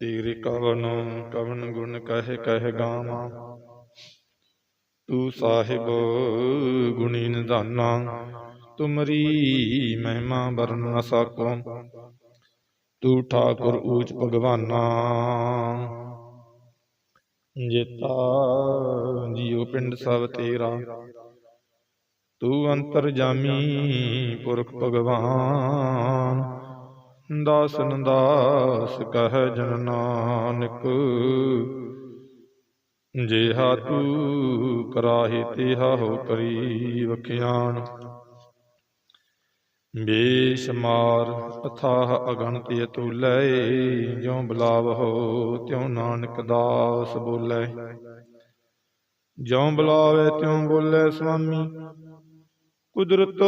ਤੇਰੇ ਕਵਨ ਕਵਨ ਗੁਣ ਕਹਿ ਕਹਿ ਗਾਵਾਂ। ਤੂੰ ਸਾਹਿਬ ਗੁਣੀ ਨਿਧਾਨਾ, ਤੁਮਰੀ ਮਹਿਮਾ ਵਰਨ ਨ ਸਕੋ। ਤੂੰ ਠਾਕੁਰ ਊਚ ਭਗਵਾਨਾ, ਜੇਤਾ ਜੀਉ ਪਿੰਡ ਸਭ ਤੇਰਾ। ਤੂੰ ਅੰਤਰ ਜਾਮੀ ਪੁਰਖ ਭਗਵਾਨ ਦਾਸਨ ਦਾਸ ਕਹਿ ਜਨ ਨਾਨਕ। ਜਿਹਾ ਤੂੰ ਕਰਾਹੀ, ਤਿਹਾ ਹੋ ਕਰੀ ਵਖਿਆਨ ਬੇਸ਼ਮਾਰ ਅਥਾਹ ਅਗਣਤ ਅਤੁਲੈ, ਜਿਉ ਬੁਲਾਵਹੁ ਤਿਉ ਨਾਨਕ ਦਾਸ ਬੋਲੇ। ਜਿਉ ਬੁਲਾਵੇ ਤਿਉ ਬੋਲੇ ਸੁਆਮੀ, ਕੁਦਰਤ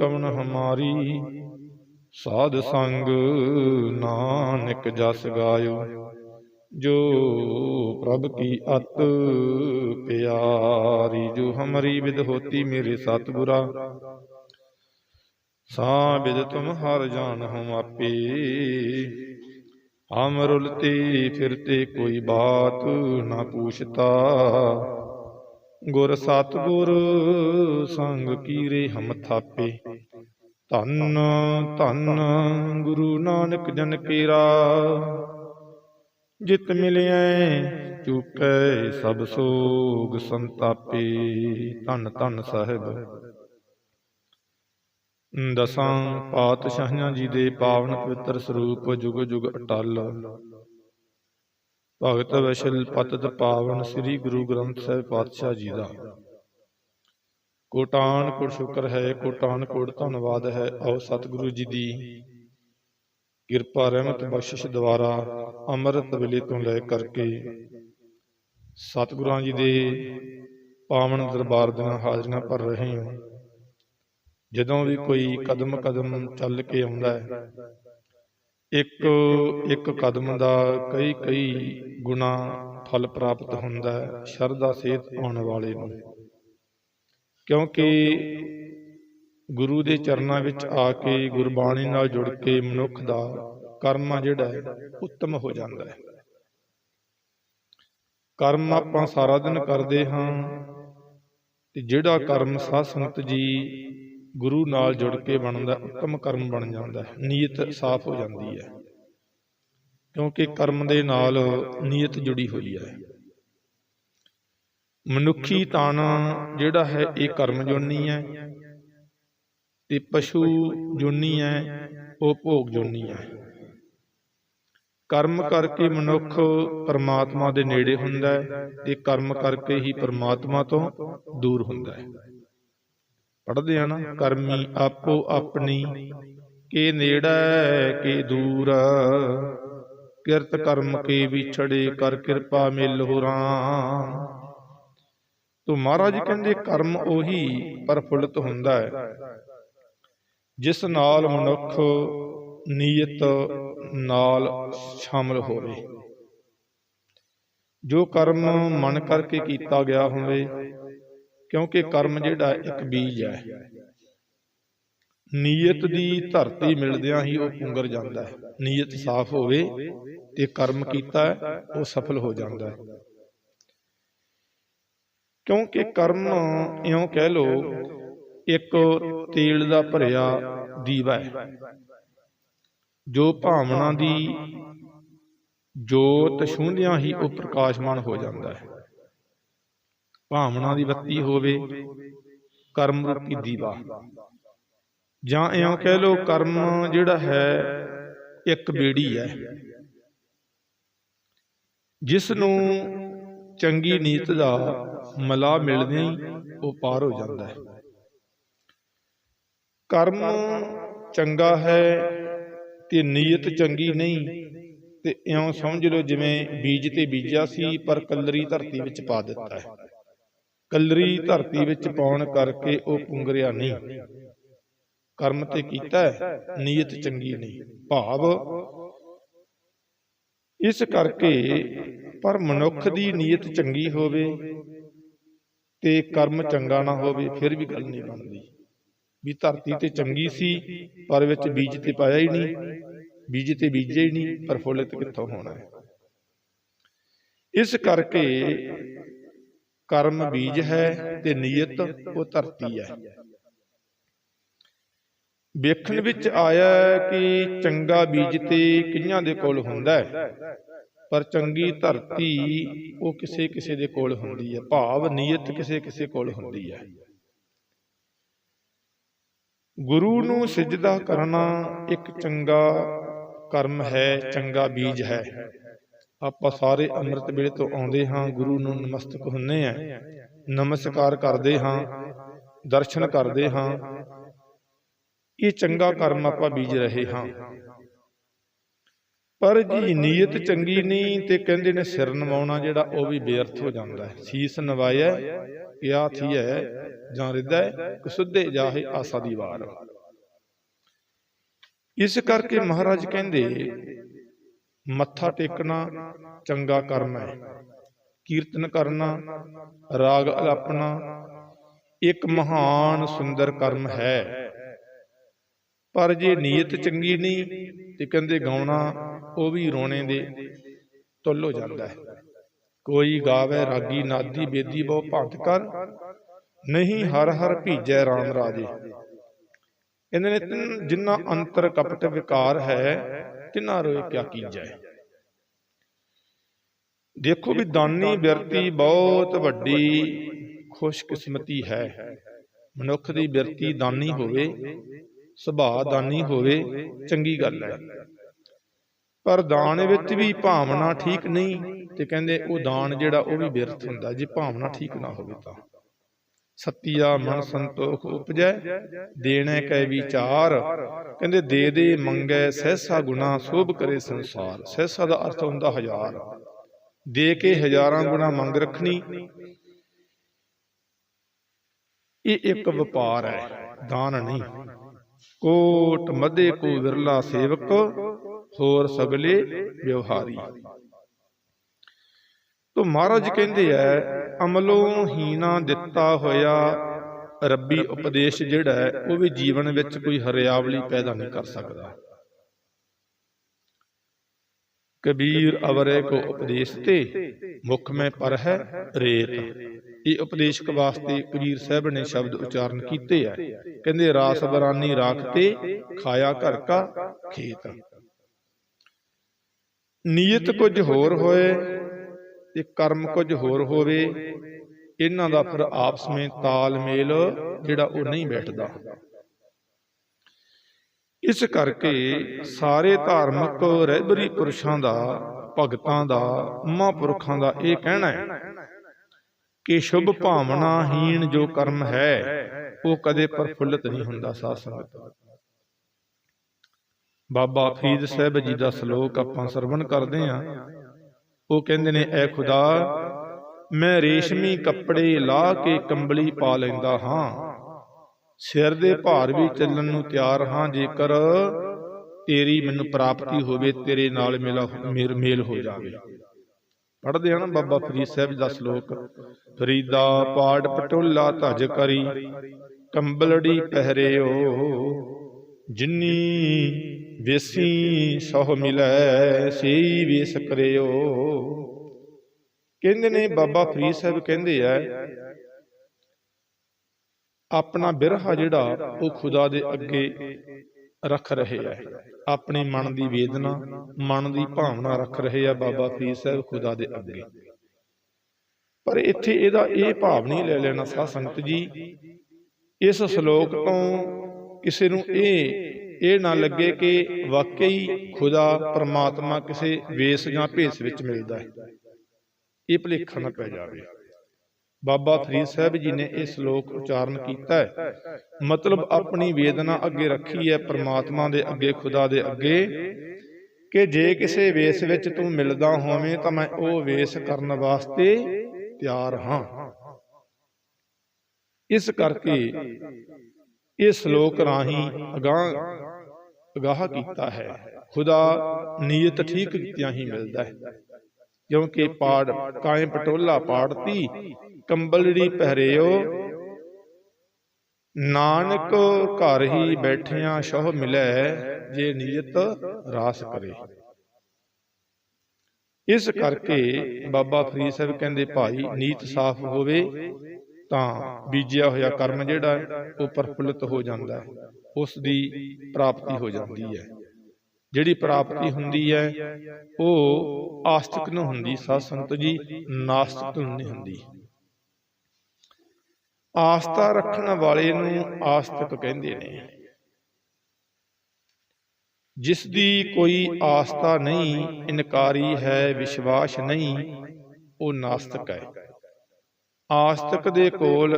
ਕਵਨ ਹਮਾਰੀ। ਸਾਧ ਸੰਗ ਨਾਨਕ ਜਸ ਗਾਇਓ, ਜੋ ਪ੍ਰਭ ਕੀ ਅਤ ਪਿਆਰੀ, ਜੋ ਹਮਰੀ ਵਿਦ ਹੋਤੀ ਮੇਰੇ ਸਤਿਗੁਰਾ। ਸਾ ਬਿਦ ਤੁਮ ਹਰ ਜਾਨ ਹਮ ਆਪੇ ਹਮ ਰੁਲਤੇ ਫਿਰਤੇ ਕੋਈ ਬਾਤ ਨਾ ਪੂਛਤਾ। ਗੁਰ ਸਤਿਗੁਰ ਸੰਗ ਕੀਰੇ ਹਮ ਥਾਪੇ ਧੰਨ ਧੰਨ ਗੁਰੂ ਨਾਨਕ ਜਨ ਕੇਰਾ। ਜਿਤ ਮਿਲਿਐ, ਚੁਕੈ ਸਭ ਸੋਗ ਸੰਤਾਪੇ। ਧੰਨ ਧੰਨ ਸਾਹਿਬ। ਦਸਾਂ ਪਾਤਸ਼ਾਹਾਂ ਜੀ ਦੇ ਪਾਵਨ ਪਵਿੱਤਰ ਸਰੂਪ ਜੁਗ ਜੁਗ ਅਟਲ। ਭਗਤ ਵੈਸ਼ਲ ਪਤਿਤ ਪਾਵਨ ਸ੍ਰੀ ਗੁਰੂ ਗ੍ਰੰਥ ਸਾਹਿਬ ਪਾਤਸ਼ਾਹ ਜੀ ਦਾ। ਕੋਟਾਨ ਕੋਟ ਸ਼ੁਕਰ ਹੈ, ਕੋਟਾਨ ਕੋਟ ਧੰਨਵਾਦ ਹੈ। ਆਓ ਸਤਿਗੁਰੂ ਜੀ ਦੀ ਕਿਰਪਾ, ਰਹਿਮਤ, ਬਖਸ਼ਿਸ਼ ਦੁਆਰਾ ਅੰਮ੍ਰਿਤ ਵੇਲੇ ਤੋਂ ਲੈ ਕਰਕੇ ਸਤਿਗੁਰਾਂ ਜੀ ਦੇ ਪਾਵਨ ਦਰਬਾਰ ਦੀਆਂ ਹਾਜ਼ਰੀਆਂ ਭਰ ਰਹੇ ਹਾਂ। ਜਦੋਂ ਵੀ ਕੋਈ ਕਦਮ ਕਦਮ ਚੱਲ ਕੇ ਆਉਂਦਾ ਹੈ, ਇੱਕ ਇੱਕ ਕਦਮ ਦਾ ਕਈ ਕਈ ਗੁਣਾ ਫਲ ਪ੍ਰਾਪਤ ਹੁੰਦਾ ਹੈ, ਸ਼ਰਧਾ ਸੇਤ ਆਉਣ ਵਾਲੇ ਨੂੰ। ਕਿਉਂਕਿ ਗੁਰੂ ਦੇ ਚਰਨਾਂ ਵਿੱਚ ਆ ਕੇ ਗੁਰਬਾਣੀ ਨਾਲ ਜੁੜ ਕੇ ਮਨੁੱਖ ਦਾ ਕਰਮ ਜਿਹੜਾ ਹੈ ਉੱਤਮ ਹੋ ਜਾਂਦਾ ਹੈ। ਕਰਮ ਆਪਾਂ ਸਾਰਾ ਦਿਨ ਕਰਦੇ ਹਾਂ ਤੇ ਜਿਹੜਾ ਕਰਮ ਸਾਧ ਸੰਗਤ ਜੀ ਗੁਰੂ ਨਾਲ ਜੁੜ ਕੇ ਬਣਦਾ ਉੱਤਮ ਕਰਮ ਬਣ ਜਾਂਦਾ ਹੈ। ਨੀਅਤ ਸਾਫ਼ ਹੋ ਜਾਂਦੀ ਹੈ। ਕਿਉਂਕਿ ਕਰਮ ਦੇ ਨਾਲ ਨੀਅਤ ਜੁੜੀ ਹੋਈ ਹੈ। ਮਨੁੱਖੀ ਤਨ ਜਿਹੜਾ ਹੈ ਇਹ ਕਰਮ ਜੋਨੀ ਹੈ। ਤੇ ਪਸ਼ੂ ਜੋਨੀ ਹੈ ਉਹ ਭੋਗ ਜੋਨੀ ਹੈ। ਕਰਮ ਕਰਕੇ ਮਨੁੱਖ ਪਰਮਾਤਮਾ ਦੇ ਨੇੜੇ ਹੁੰਦਾ ਹੈ ਤੇ ਕਰਮ ਕਰਕੇ ਹੀ ਪਰਮਾਤਮਾ ਤੋਂ ਦੂਰ ਹੁੰਦਾ ਹੈ। ਪੜ੍ਹਦੇ ਆ ਨਾ ਕਰਮੀ ਆਪੋ ਆਪਣੀ ਕੇ ਨੇੜੇ ਕੇ ਦੂਰ ਕਿਰਤ ਕਰਮ ਕੇ ਵਿਛੜੇ ਕਰ ਕਿਰਪਾ ਮਿਲ ਹੋ ਰਾਮ। ਤੋ ਮਹਾਰਾਜ ਕਹਿੰਦੇ ਕਰਮ ਉਹੀ ਪਰਫੁੱਲਤ ਹੁੰਦਾ ਹੈ। ਜਿਸ ਨਾਲ ਮਨੁੱਖ ਨੀਅਤ ਨਾਲ ਸ਼ਾਮਲ ਹੋਵੇ। ਜੋ ਕਰਮ ਮਨ ਕਰਕੇ ਕੀਤਾ ਗਿਆ ਹੋਵੇ ਕਿਉਂਕਿ ਕਰਮ ਜਿਹੜਾ ਇੱਕ ਬੀਜ ਹੈ। ਨੀਅਤ ਦੀ ਧਰਤੀ ਮਿਲਦਿਆਂ ਹੀ ਉਹ ਪੁੰਗਰ ਜਾਂਦਾ ਹੈ। ਨੀਅਤ ਸਾਫ਼ ਹੋਵੇ ਤੇ ਕਰਮ ਕੀਤਾ ਉਹ ਸਫਲ ਹੋ ਜਾਂਦਾ ਹੈ। ਕਿਉਂਕਿ ਕਰਮ ਇਉਂ ਕਹਿ ਲੋ ਇੱਕ ਤੇਲ ਦਾ ਭਰਿਆ ਦੀਵਾ ਹੈ। ਜੋ ਭਾਵਨਾ ਦੀ ਜੋਤ ਛੂੰਹਦਿਆਂ ਹੀ ਉਹ ਪ੍ਰਕਾਸ਼ਮਾਨ ਹੋ ਜਾਂਦਾ ਹੈ। ਭਾਵਨਾ ਦੀ ਬੱਤੀ ਹੋਵੇ ਕਰਮ ਰੂਪੀ ਦੀਵਾ। ਜਾਂ ਇਉਂ ਕਹਿ ਲੋ ਕਰਮ ਜਿਹੜਾ ਹੈ ਇੱਕ ਬੇੜੀ ਹੈ। ਜਿਸ ਨੂੰ ਚੰਗੀ ਨੀਤ ਦਾ ਮਲਾ ਮਿਲਦੇ ਹੀ ਉਹ ਪਾਰ ਹੋ ਜਾਂਦਾ ਹੈ। ਕਰਮ ਚੰਗਾ ਹੈ ਤੇ ਨੀਅਤ ਚੰਗੀ ਨਹੀਂ, ਤੇ ਇਉਂ ਸਮਝ ਲਓ ਜਿਵੇਂ ਬੀਜ ਤੇ ਬੀਜਿਆ ਸੀ, ਪਰ ਕਲਰੀ ਧਰਤੀ ਵਿੱਚ ਪਾ ਦਿੱਤਾ ਹੈ। ਕਲਰੀ ਧਰਤੀ ਵਿੱਚ ਪਾਉਣ ਕਰਕੇ ਉਹ ਪੁੰਗਰਿਆ ਨਹੀਂ। ਕਰਮ ਤੇ ਕੀਤਾ ਨੀਅਤ ਚੰਗੀ ਨਹੀਂ। ਭਾਵ ਇਸ ਕਰਕੇ ਪਰ ਮਨੁੱਖ ਦੀ ਨੀਅਤ ਚੰਗੀ ਹੋਵੇ ਤੇ ਕਰਮ ਚੰਗਾ ਨਾ ਹੋਵੇ, ਫਿਰ ਵੀ ਗੱਲ ਨਹੀਂ ਬਣਦੀ। ਵੀ ਧਰਤੀ ਤੇ ਚੰਗੀ ਸੀ, ਪਰ ਵਿੱਚ ਬੀਜ ਤੇ ਪਾਇਆ ਹੀ ਨਹੀਂ। ਬੀਜ ਤੇ ਬੀਜੇ ਹੀ ਨਹੀਂ ਪ੍ਰਫੁੱਲਿਤ ਕਿੱਥੋਂ ਹੋਣਾ ਹੈ? ਇਸ ਕਰਕੇ ਕਰਮ ਬੀਜ ਹੈ ਤੇ ਨੀਅਤ ਉਹ ਧਰਤੀ ਹੈ। ਵੇਖਣ ਵਿੱਚ ਆਇਆ ਕਿ ਚੰਗਾ ਬੀਜ ਤੇ ਕਈਆਂ ਦੇ ਕੋਲ ਹੁੰਦਾ ਹੈ? ਪਰ ਚੰਗੀ ਧਰਤੀ ਉਹ ਕਿਸੇ ਕਿਸੇ ਦੇ ਕੋਲ ਹੁੰਦੀ ਹੈ। ਭਾਵ ਨੀਅਤ ਕਿਸੇ ਕਿਸੇ ਕੋਲ ਹੁੰਦੀ ਹੈ। ਗੁਰੂ ਨੂੰ ਸਿਜਦਾ ਕਰਨਾ ਇੱਕ ਚੰਗਾ ਕਰਮ ਹੈ, ਚੰਗਾ ਬੀਜ ਹੈ। ਆਪਾਂ ਸਾਰੇ ਅੰਮ੍ਰਿਤ ਵੇਲੇ ਤੋਂ ਆਉਂਦੇ ਹਾਂ, ਗੁਰੂ ਨੂੰ ਨਮਸਤਕ ਹੁੰਨੇ ਆ ਨਮਸਕਾਰ ਕਰਦੇ ਹਾਂ, ਦਰਸ਼ਨ ਕਰਦੇ ਹਾਂ। ਇਹ ਚੰਗਾ ਕਰਮ ਆਪਾਂ ਬੀਜ ਰਹੇ ਹਾਂ। ਪਰ ਜੀ ਨੀਅਤ ਚੰਗੀ ਨਹੀਂ ਤੇ ਕਹਿੰਦੇ ਨੇ ਸਿਰ ਨਵਾਉਣਾ ਜਿਹੜਾ ਉਹ ਵੀ ਬੇਅਰਥ ਹੋ ਜਾਂਦਾ ਹੈ। ਸੀਸ ਨਵਾਇਆ ਕਿਆ ਥੀ ਹੈ, ਜਾਂ ਰਿਦਾ ਕੁਸੁੱਧੇ ਜਾਹੇ ਆਸਾ ਦੀ ਵਾਰ। ਇਸ ਕਰਕੇ ਮਹਾਰਾਜ ਕਹਿੰਦੇ, ਮੱਥਾ ਟੇਕਣਾ ਚੰਗਾ ਕਰਮ ਹੈ। ਕੀਰਤਨ ਕਰਨਾ, ਰਾਗ ਅਲਾਪਣਾ, ਇੱਕ ਮਹਾਨ ਸੁੰਦਰ ਕਰਮ ਹੈ। ਪਰ ਜੇ ਨੀਅਤ ਚੰਗੀ ਨਹੀਂ ਤੇ ਕਹਿੰਦੇ ਗਾਉਣਾ ਉਹ ਵੀ ਰੋਣੇ ਦੇ ਤੁੱਲ ਹੋ। ਜਾਂਦਾ ਹੈ। ਕੋਈ ਗਾਵੇ ਰਾਗੀ ਨਾਦੀ ਬੇਦੀ ਬਹੁ ਭੰਤ ਕਰ। ਨਹੀਂ ਹਰ ਹਰ ਭੀਜੈ RAM ਰਾਜੇ। ਇਹਨਾਂ ਨੇ ਜਿਨ੍ਹਾਂ ਅੰਤਰ ਕਪਟ ਵਿਕਾਰ ਹੈ ਤਿਨਾਂ ਰੋਏ ਕਿਆ ਕੀਜੈ। ਦੇਖੋ ਵੀ ਦਾਨੀ ਬਿਰਤੀ ਬਹੁਤ ਵੱਡੀ ਖੁਸ਼ਕਿਸਮਤੀ ਹੈ। ਮਨੁੱਖ ਦੀ ਬਿਰਤੀ ਦਾਨੀ ਹੋਵੇ ਸੁਭਾਅ ਦਾਨੀ ਹੋਵੇ, ਚੰਗੀ ਗੱਲ ਹੈ। ਪਰ ਦਾਨ ਵਿੱਚ ਵੀ ਭਾਵਨਾ ਠੀਕ ਨਹੀਂ ਤੇ ਕਹਿੰਦੇ ਉਹ ਦਾਨ ਜਿਹੜਾ ਉਹ ਵੀ ਬਿਰਥ ਹੁੰਦਾ, ਜੇ ਭਾਵਨਾ ਠੀਕ ਨਾ ਹੋਵੇ ਤਾਂ। ਸਤਿਆ ਮਨ ਸੰਤੋਖ ਉਪਜੈ, ਦੇਣੇ ਕੈ ਵਿਚਾਰ। ਕਹਿੰਦੇ ਦੇ ਦੇ ਮੰਗੈ, ਸਹਿਸਾ ਗੁਣਾ ਸੋਭ ਕਰੇ ਸੰਸਾਰ। ਸਹਿਸਾ ਦਾ ਅਰਥ ਹੁੰਦਾ ਹਜ਼ਾਰ। ਦੇ ਕੇ ਹਜ਼ਾਰਾਂ ਗੁਣਾ ਮੰਗ ਰੱਖਣੀ, ਇਹ ਇੱਕ ਵਪਾਰ ਹੈ, ਦਾਨ ਨਹੀਂ। ਕੋਟ ਮਦੇ ਕੋ ਵਿਰਲਾ ਸੇਵਕ ਹੋਰ ਸਗਲੇ ਵਿਵਹਾਰੀ। ਤੋ ਮਹਾਰਾਜ ਕਹਿੰਦੇ ਐ, ਅਮਲੋਂ ਹੀਨਾ ਦਿੱਤਾ ਹੋਇਆ ਰੱਬੀ ਉਪਦੇਸ਼ ਜਿਹੜਾ ਹੈ ਉਹ ਵੀ ਜੀਵਨ ਵਿੱਚ ਕੋਈ ਹਰਿਆਵਲੀ ਪੈਦਾ ਨਹੀਂ ਕਰ ਸਕਦਾ। ਕਬੀਰ ਅਵਰੇ ਕੋ ਉਪਦੇਸ਼ ਤੇ, ਮੁਖ ਮੈਂ ਪਰ ਹੈ ਰੇਤ। ਇਹ ਉਪਦੇਸ਼ਕ ਵਾਸਤੇ ਕਬੀਰ ਸਾਹਿਬ ਨੇ ਸ਼ਬਦ ਉਚਾਰਨ ਕੀਤੇ ਆ। ਕਹਿੰਦੇ, ਰਾਸ ਬਰਾਨੀ ਰਾਖ ਖਾਇਆ ਘਰ ਕਾ ਖੇਤ ਨੀਅਤ ਕੁਝ ਹੋਰ ਹੋਏ ਤੇ ਕਰਮ ਕੁਝ ਹੋਰ ਹੋਵੇ, ਇਹਨਾਂ ਦਾ ਫਿਰ ਆਪਸ ਵਿੱਚ ਤਾਲਮੇਲ ਜਿਹੜਾ ਉਹ ਨਹੀਂ ਬੈਠਦਾ। ਇਸ ਕਰਕੇ ਸਾਰੇ ਧਾਰਮਿਕ ਰਹਿਬਰੀ ਪੁਰਸ਼ਾਂ ਦਾ, ਭਗਤਾਂ ਦਾ, ਮਹਾਂਪੁਰਖਾਂ ਦਾ ਇਹ ਕਹਿਣਾ ਹੈ ਕਿ ਸ਼ੁਭ ਭਾਵਨਾਹੀਣ ਜੋ ਕਰਮ ਹੈ, ਉਹ ਕਦੇ ਪ੍ਰਫੁੱਲਤ ਨਹੀਂ ਹੁੰਦਾ ਸਾਧ ਸੰਗਤ ਬਾਬਾ ਫਰੀਦ ਸਾਹਿਬ ਜੀ ਦਾ ਸ਼ਲੋਕ ਆਪਾਂ ਸਰਵਣ ਕਰਦੇ ਆਂ ਉਹ ਕਹਿੰਦੇ ਨੇ, ਐ ਖੁਦਾ, ਮੈਂ ਰੇਸ਼ਮੀ ਕੱਪੜੇ ਲਾ ਕੇ ਕੰਬਲੀ ਪਾ ਲੈਂਦਾ ਹਾਂ। ਸਿਰ ਦੇ ਭਾਰ ਵੀ ਚੱਲਣ ਨੂੰ ਤਿਆਰ ਹਾਂ, ਜੇਕਰ ਤੇਰੀ ਮੈਨੂੰ ਪ੍ਰਾਪਤੀ ਹੋਵੇ, ਤੇਰੇ ਨਾਲ ਮੇਲਾ ਮੇਲ ਹੋ ਜਾਵੇ। ਪੜਦੇ ਹਨ ਬਾਬਾ ਫਰੀਦ ਸਾਹਿਬ ਦਾ ਸ਼ਲੋਕ, ਫਰੀਦਾ ਪਾੜ ਪਟੋਲਾ ਧਜ ਕਰੀ, ਕੰਬਲੜੀ ਪਹਿਰਿਓ, ਜਿਨੀ ਵੇਸੀ ਸਹ ਮਿਲੈ ਸੇਈ ਵੇਸ ਕਰਿਓ। ਕਹਿੰਦੇ ਨੇ ਬਾਬਾ ਫਰੀਦ ਸਾਹਿਬ ਕਹਿੰਦੇ ਆ, ਆਪਣਾ ਬਿਰਹਾ ਜਿਹੜਾ ਉਹ ਖੁਦਾ ਦੇ ਅੱਗੇ ਰੱਖ ਰਹੇ ਆ। ਆਪਣੇ ਮਨ ਦੀ ਵੇਦਨਾ, ਮਨ ਦੀ ਭਾਵਨਾ ਰੱਖ ਰਹੇ ਆ ਬਾਬਾ ਫਰੀਦ ਸਾਹਿਬ ਖੁਦਾ ਦੇ ਅੱਗੇ। ਪਰ ਇੱਥੇ ਇਹਦਾ ਇਹ ਭਾਵ ਨਹੀਂ ਲੈ ਲੈਣਾ ਸਾਧ ਸੰਗਤ ਜੀ, ਇਸ ਸ਼ਲੋਕ ਤੋਂ ਕਿਸੇ ਨੂੰ ਇਹ ਇਹ ਨਾ ਲੱਗੇ ਕਿ ਵਾਕਈ ਖੁਦਾ ਪਰਮਾਤਮਾ ਕਿਸੇ ਵੇਸ ਜਾਂ ਭੇਸ ਵਿੱਚ ਮਿਲਦਾ ਹੈ। ਇਹ ਭੁਲੇਖਾ ਨਾ ਪੈ ਜਾਵੇ। ਬਾਬਾ ਫਰੀਦ ਸਾਹਿਬ ਜੀ ਨੇ ਇਹ ਸ਼ਲੋਕ ਉਚਾਰਨ ਕੀਤਾ ਹੈ। ਮਤਲਬ ਆਪਣੀ ਵੇਦਨਾ ਅੱਗੇ ਰੱਖੀ ਹੈ ਪ੍ਰਮਾਤਮਾ ਦੇ ਅੱਗੇ ਖੁਦਾ ਦੇ ਅੱਗੇ ਕਿ ਜੇ ਕਿਸੇ ਵੇਸ ਵਿੱਚ ਤੂੰ ਮਿਲਦਾ ਹੋਵੇਂ ਤਾਂ ਮੈਂ ਉਹ ਵੇਸ ਕਰਨ ਵਾਸਤੇ ਤਿਆਰ ਹਾਂ। ਇਸ ਕਰਕੇ ਇਹ ਸ਼ਲੋਕ ਰਾਹੀਂ ਅਗਾਹ ਅਗਾਹ ਕੀਤਾ ਹੈ। ਖੁਦਾ ਨੀਅਤ ਠੀਕ ਕੀਤਿਆਂ ਹੀ ਮਿਲਦਾ ਹੈ। ਕਿਉਂਕਿ ਪਾੜ ਕਾਇ ਪਟੋਲਾ ਪਾੜਤੀ। ਕੰਬਲੜੀ ਪਹਿਰਿਓ। ਨਾਨਕ ਘਰ ਹੀ ਬੈਠਿਆਂ ਸ਼ੋਹ ਮਿਲੈ, ਜੇ ਨਿਯਤ ਰਾਸ ਕਰੇ। ਇਸ ਕਰਕੇ ਬਾਬਾ ਫਰੀਦ ਸਾਹਿਬ ਕਹਿੰਦੇ, ਭਾਈ, ਨੀਤ ਸਾਫ਼ ਹੋਵੇ ਤਾਂ ਬੀਜਿਆ ਹੋਇਆ ਕਰਮ ਜਿਹੜਾ ਉਹ ਪ੍ਰਫੁੱਲਤ ਹੋ ਜਾਂਦਾ ਹੈ ਉਸ ਦੀ ਪ੍ਰਾਪਤੀ ਹੋ ਜਾਂਦੀ ਹੈ। ਜਿਹੜੀ ਪ੍ਰਾਪਤੀ ਹੁੰਦੀ ਹੈ, ਉਹ ਆਸਤਿਕ ਨੂੰ ਹੁੰਦੀ, ਸਾਧ ਸੰਤ ਜੀ, ਨਾਸਤਿਕ ਨੂੰ ਨਹੀਂ ਹੁੰਦੀ। ਆਸਥਾ ਰੱਖਣ ਵਾਲੇ ਨੂੰ ਆਸਤਕ ਕਹਿੰਦੇ ਨੇ। ਜਿਸ ਦੀ ਕੋਈ ਆਸਥਾ ਨਹੀਂ, ਇਨਕਾਰੀ ਹੈ, ਵਿਸ਼ਵਾਸ ਨਹੀਂ, ਉਹ ਨਾਸਤਕ ਹੈ। ਆਸਤਕ ਦੇ ਕੋਲ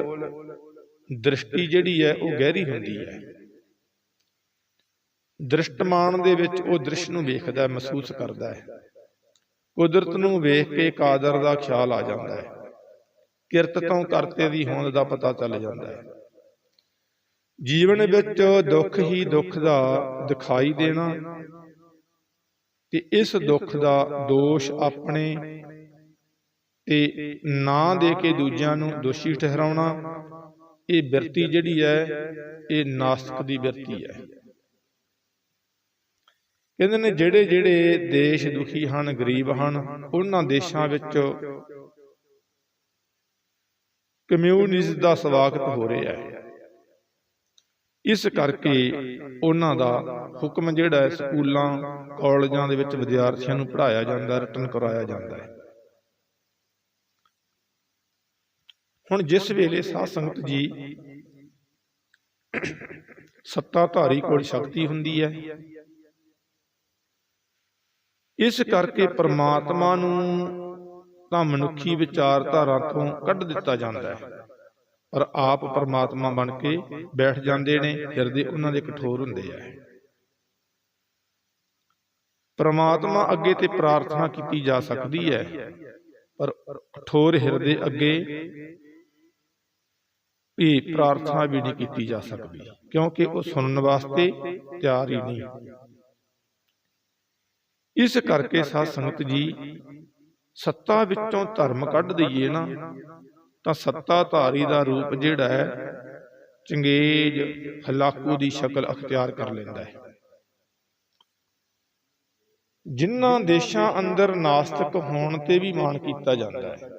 ਦ੍ਰਿਸ਼ਟੀ ਜਿਹੜੀ ਹੈ, ਉਹ ਗਹਿਰੀ ਹੁੰਦੀ ਹੈ। ਦ੍ਰਿਸ਼ਟਮਾਨ ਦੇ ਵਿੱਚ ਉਹ ਦ੍ਰਿਸ਼ ਨੂੰ ਵੇਖਦਾ, ਮਹਿਸੂਸ ਕਰਦਾ ਹੈ। ਕੁਦਰਤ ਨੂੰ ਵੇਖ ਕੇ ਕਾਦਰ ਦਾ ਖਿਆਲ ਆ ਜਾਂਦਾ ਹੈ। ਕਿਰਤ ਤੋਂ ਕਰਤੇ ਦੀ ਹੋਂਦ ਦਾ ਪਤਾ ਚੱਲ ਜਾਂਦਾ ਹੈ। ਜੀਵਨ ਵਿੱਚ ਦੁੱਖ ਹੀ ਦੁੱਖ ਦਾ ਦਿਖਾਈ ਦੇਣਾ ਤੇ ਇਸ ਦੁੱਖ ਦਾ ਦੋਸ਼ ਆਪਣੇ ਤੇ ਨਾ ਦੇ ਕੇ ਦੂਜਿਆਂ ਨੂੰ ਦੋਸ਼ੀ ਠਹਿਰਾਉਣਾ ਇਹ ਬਿਰਤੀ ਜਿਹੜੀ ਹੈ ਇਹ ਨਾਸਤਿਕ ਦੀ ਬਿਰਤੀ ਹੈ। ਕਹਿੰਦੇ ਨੇ ਜਿਹੜੇ ਜਿਹੜੇ ਦੇਸ਼ ਦੁਖੀ ਹਨ ਗਰੀਬ ਹਨ ਉਹਨਾਂ ਦੇਸ਼ਾਂ ਵਿੱਚ ਕਮਿਊਨਿਜ਼ਮ ਦਾ ਸਵਾਗਤ ਹੋ ਰਿਹਾ ਹੈ। ਇਸ ਕਰਕੇ ਉਹਨਾਂ ਦਾ ਹੁਕਮ ਜਿਹੜਾ ਹੈ, ਸਕੂਲਾਂ, ਕਾਲਜਾਂ ਦੇ ਵਿੱਚ ਵਿਦਿਆਰਥੀਆਂ ਨੂੰ ਪੜ੍ਹਾਇਆ ਜਾਂਦਾ ਰਿਟਨ ਕਰਾਇਆ ਜਾਂਦਾ ਹੈ। ਹੁਣ ਜਿਸ ਵੇਲੇ ਸਾਧ ਸੰਗਤ ਜੀ ਸੱਤਾਧਾਰੀ ਕੋਲ ਸ਼ਕਤੀ ਹੁੰਦੀ ਹੈ, ਇਸ ਕਰਕੇ ਪ੍ਰਮਾਤਮਾ ਨੂੰ ਤਾਂ ਮਨੁੱਖੀ ਵਿਚਾਰਧਾਰਾ ਤੋਂ ਕੱਢ ਦਿੱਤਾ ਜਾਂਦਾ ਹੈ। ਪਰ ਆਪ ਪ੍ਰਮਾਤਮਾ ਬਣ ਕੇ ਬੈਠ ਜਾਂਦੇ ਨੇ ਹਿਰਦੇ ਉਹਨਾਂ ਦੇ ਕਠੋਰ ਹੁੰਦੇ ਆ। ਪ੍ਰਮਾਤਮਾ ਅੱਗੇ ਤੇ ਪ੍ਰਾਰਥਨਾ ਕੀਤੀ ਜਾ ਸਕਦੀ ਹੈ, ਪਰ ਕਠੋਰ ਹਿਰਦੇ ਅੱਗੇ ਇਹ ਪ੍ਰਾਰਥਨਾ ਵੀ ਨਹੀਂ ਕੀਤੀ ਜਾ ਸਕਦੀ, ਕਿਉਂਕਿ ਉਹ ਸੁਣਨ ਵਾਸਤੇ ਤਿਆਰ ਹੀ ਨਹੀਂ। ਇਸ ਕਰਕੇ ਸਾਧ ਸੰਗਤ ਜੀ ਸੱਤਾ ਵਿੱਚੋਂ ਧਰਮ ਕੱਢ ਦਈਏ ਨਾ, ਤਾਂ ਸੱਤਾ ਧਾਰੀ ਦਾ ਰੂਪ ਜਿਹੜਾ ਹੈ, ਚੰਗੇਜ ਹਲਾਕੂ ਦੀ ਸ਼ਕਲ ਅਖਤਿਆਰ ਕਰ ਲੈਂਦਾ ਹੈ। ਜਿਨ੍ਹਾਂ ਦੇਸ਼ਾਂ ਅੰਦਰ ਨਾਸਤਿਕ ਹੋਣ ਤੇ ਵੀ ਮਾਣ ਕੀਤਾ ਜਾਂਦਾ ਹੈ,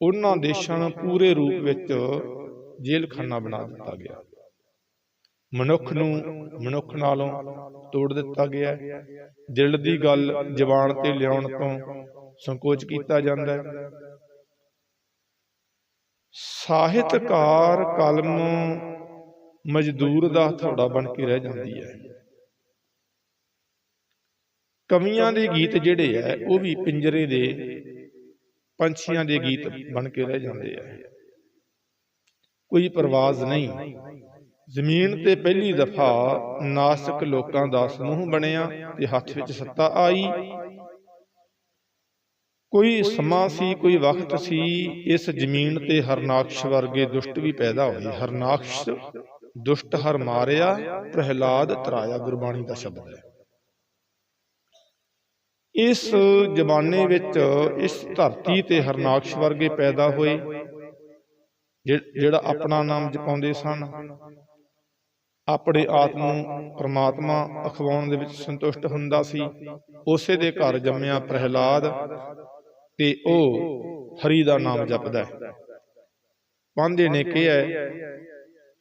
ਉਹਨਾਂ ਦੇਸ਼ਾਂ ਨੂੰ ਪੂਰੇ ਰੂਪ ਵਿੱਚ ਜੇਲਖਾਨਾ ਬਣਾ ਦਿੱਤਾ ਗਿਆ। ਮਨੁੱਖ ਨੂੰ ਮਨੁੱਖ ਨਾਲੋਂ ਤੋੜ ਦਿੱਤਾ ਗਿਆ। ਦਿਲ ਦੀ ਗੱਲ ਜ਼ਬਾਨ ਤੇ ਲਿਆਉਣ ਤੋਂ ਸੰਕੋਚ ਕੀਤਾ ਜਾਂਦਾ ਹੈ। ਸਾਹਿਤਕਾਰ ਕਲਮ ਮਜ਼ਦੂਰ ਦਾ ਹਥੌੜਾ ਬਣ ਕੇ ਰਹਿ ਜਾਂਦੀ ਹੈ। ਕਵੀਆਂ ਦੇ ਗੀਤ ਜਿਹੜੇ ਐ ਉਹ ਵੀ ਪਿੰਜਰੇ ਦੇ ਪੰਛੀਆਂ ਦੇ ਗੀਤ ਬਣ ਕੇ ਰਹਿ ਜਾਂਦੇ ਐ ਕੋਈ ਪਰਵਾਜ਼ ਨਹੀਂ। ਜ਼ਮੀਨ ਤੇ ਪਹਿਲੀ ਦਫਾ ਨਾਸਕ ਲੋਕਾਂ ਦਾ ਸਮੂਹ ਬਣਿਆ ਤੇ ਹੱਥ ਵਿੱਚ ਸੱਤਾ ਆਈ। ਕੋਈ ਸਮਾਂ ਸੀ, ਕੋਈ ਵਕਤ ਸੀ, ਇਸ ਜ਼ਮੀਨ ਤੇ ਹਰਨਾਕਸ਼ ਵਰਗੇ ਦੁਸ਼ਟ ਵੀ ਪੈਦਾ ਹੋਏ। ਹਰਨਾਕਸ਼ ਦੁਸ਼ਟ ਹਰ ਮਾਰਿਆ, ਪ੍ਰਹਿਲਾਦ ਤਰਾਇਆ ਗੁਰਬਾਣੀ ਦਾ ਸ਼ਬਦ ਹੈ। ਇਸ ਜ਼ਮਾਨੇ ਵਿੱਚ, ਇਸ ਧਰਤੀ ਤੇ ਹਰਨਾਕਸ਼ ਵਰਗੇ ਪੈਦਾ ਹੋਏ ਜਿਹੜਾ ਆਪਣਾ ਨਾਮ ਜਪਾਉਂਦੇ ਸਨ, ਆਪਣੇ ਆਪ ਨੂੰ ਪ੍ਰਮਾਤਮਾ ਅਖਵਾਉਣ ਦੇ ਵਿੱਚ ਸੰਤੁਸ਼ਟ ਹੁੰਦਾ ਸੀ, ਉਸੇ ਦੇ ਘਰ ਜੰਮਿਆ ਪ੍ਰਹਿਲਾਦ ਤੇ ਉਹ ਹਰੀ ਦਾ ਨਾਮ ਜਪਦਾ ਹੈ। ਪਾਂਦੇ ਨੇ ਕਿਹਾ